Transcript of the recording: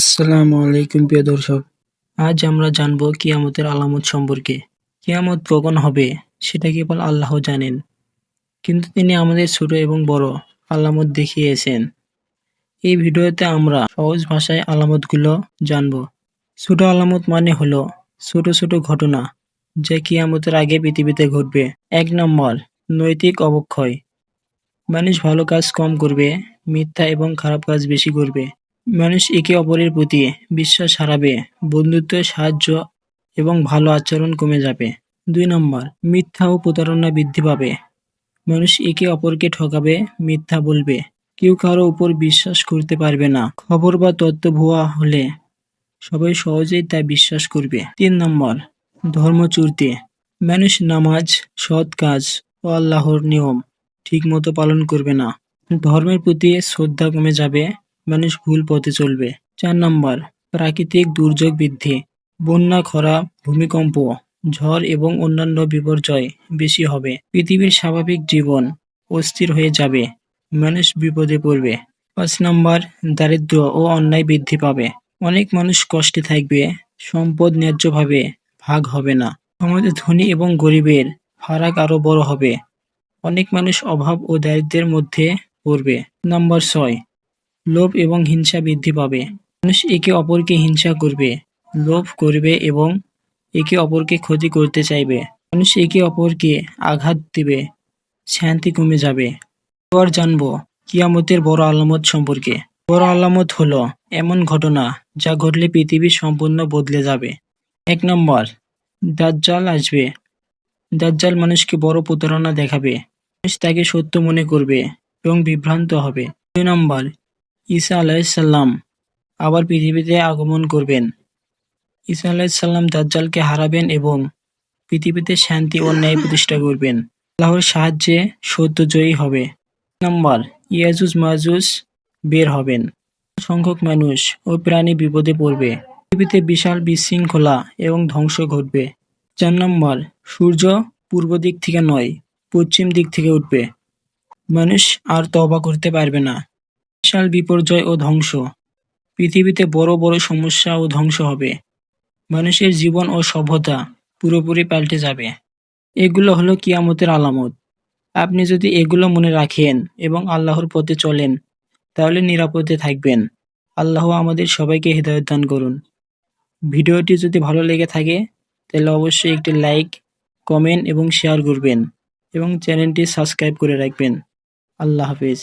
আসসালামু আলাইকুম, প্রিয় দর্শক। আজ আমরা জানব কিয়ামতের আলামত সম্পর্কে। কিয়ামত কখন হবে, সেটা কেবল আল্লাহ জানেন। কিন্তু তিনি আমাদের ছোট এবং বড় আলামত দেখিয়েছেন। এই ভিডিওতে আমরা সহজ ভাষায় আলামতগুলো জানব। ছোট আলামত মানে হলো ছোট ছোট ঘটনা, যা কিয়ামতের আগে পৃথিবীতে ঘটবে। এক নম্বর, নৈতিক অবক্ষয়। মানুষ ভালো কাজ কম করবে, মিথ্যা এবং খারাপ কাজ বেশি করবে। মানুষ একে অপরের প্রতি বিশ্বাস হারাবে বন্ধুত্ব সাহায্য এবং ভালো আচরণ কমে যাবে। দুই নম্বর, মিথ্যা ও প্রতারণা বৃদ্ধি পাবে। মানুষ একে অপরকে ঠকাবে, মিথ্যা বলবে। কেউ কারও উপর বিশ্বাস করতে পারবে না। খবর বা তথ্য ভুয়া হলে সবাই সহজেই তা বিশ্বাস করবে। তিন নম্বর ধর্মচুর্তি মানুষ নামাজ, সৎ কাজ ও আল্লাহর নিয়ম ঠিকমতো পালন করবে না। ধর্মের প্রতি শ্রদ্ধা কমে যাবে মানুষ ভুল পথে চলবে। চার নম্বর, প্রাকৃতিক দুর্যোগ বৃদ্ধি। বন্যা, খরা, ভূমিকম্প, ঝড় এবং অন্যান্য বিপর্যয় বেশি হবে। পৃথিবীর স্বাভাবিক জীবন অস্থির হয়ে যাবে। মানুষ বিপদে পড়বে। পাঁচ নম্বর, দারিদ্র ও অন্যায় বৃদ্ধি পাবে। অনেক মানুষ কষ্টে থাকবে, সম্পদ ন্যায্যভাবে ভাগ হবে না। সমাজে ধনী এবং গরিবের ফারাক আরও বড় হবে। অনেক মানুষ অভাব ও দারিদ্র্যের মধ্যে পড়বে। নম্বর ছয় লোভ এবং হিংসা বৃদ্ধি পাবে। মানুষ একে অপরকে হিংসা করবে, লোভ করবে এবং একে অপরকে ক্ষতি করতে চাইবে। মানুষ একে অপরকে আঘাত দিবে, শান্তি কমে যাবে। এবার জানব কিয়ামতের বড় আলামত সম্পর্কে। বড় আলামত হলো এমন ঘটনা যা ঘটলে পৃথিবী সম্পূর্ণ বদলে যাবে। এক নম্বর, দাজ্জাল আসবে। দাজ্জাল মানুষকে বড় প্রতারণা দেখাবে। মানুষ তাকে সত্য মনে করবে এবং বিভ্রান্ত হবে। দুই নম্বর ঈসা আলাইসাল্লাম আবার পৃথিবীতে আগমন করবেন। ঈসা আলাইসাল্লাম দাজ্জালকে হারাবেন এবং পৃথিবীতে শান্তি ও ন্যায় প্রতিষ্ঠা করবেন। আল্লাহর সাহায্যে সত্য জয়ী হবে। নম্বর, ইয়াজুজ মাজুজ বের হবেন। সংখ্যক মানুষ ও প্রাণী বিপদে পড়বে। পৃথিবীতে বিশাল বিশৃঙ্খলা এবং ধ্বংস ঘটবে। চার নম্বর, সূর্য পূর্ব দিক থেকে নয়, পশ্চিম দিক থেকে উঠবে। মানুষ আর তবা করতে পারবে না। বিশাল বিপর্যয় ও ধ্বংস। পৃথিবীতে বড় বড় সমস্যা ও ধ্বংস হবে। মানুষের জীবন ও সভ্যতা পুরোপুরি পাল্টে যাবে। এগুলো হলো কিয়ামতের আলামত। আপনি যদি এগুলো মনে রাখেন এবং আল্লাহর পথে চলেন, তাহলে নিরাপদে থাকবেন। আল্লাহ আমাদের সবাইকে হৃদয়ত দান করুন। ভিডিওটি যদি ভালো লেগে থাকে, তাহলে অবশ্যই একটি লাইক, কমেন্ট এবং শেয়ার করবেন এবং চ্যানেলটি সাবস্ক্রাইব করে রাখবেন। আল্লাহ হাফিজ।